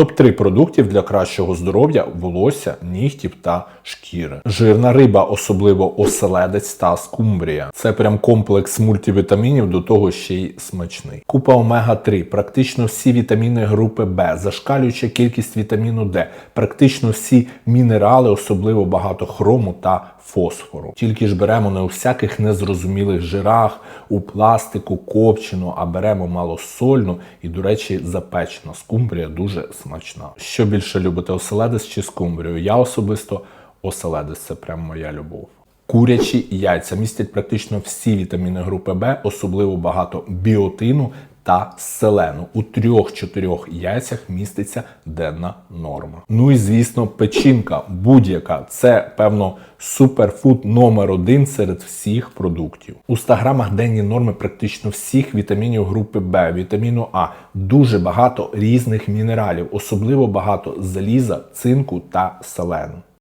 Топ-3 продуктів для кращого здоров'я, волосся, нігтів та шкіри. Жирна риба, особливо оселедець та скумбрія. Це прям комплекс мультивітамінів, до того ще й смачний. Купа омега-3, практично всі вітаміни групи Б, зашкалююча кількість вітаміну Д, практично всі мінерали, особливо багато хрому та фосфору. Тільки ж беремо не у всяких незрозумілих жирах, у пластику, копчену, а беремо малосольну і, до речі, запечена скумбрія дуже смачна. Що більше любите оселедець чи скумбрію? Я особисто оселедець це прям моя любов. Курячі яйця містять практично всі вітаміни групи Б, особливо багато біотину та селену. У трьох-чотирьох яйцях міститься денна норма. Ну і звісно, печінка будь-яка. Це певно суперфуд номер один серед всіх продуктів. У 100 грамах денні норми практично всіх вітамінів групи Б, вітаміну А, дуже багато різних мінералів, особливо багато заліза, цинку та селену.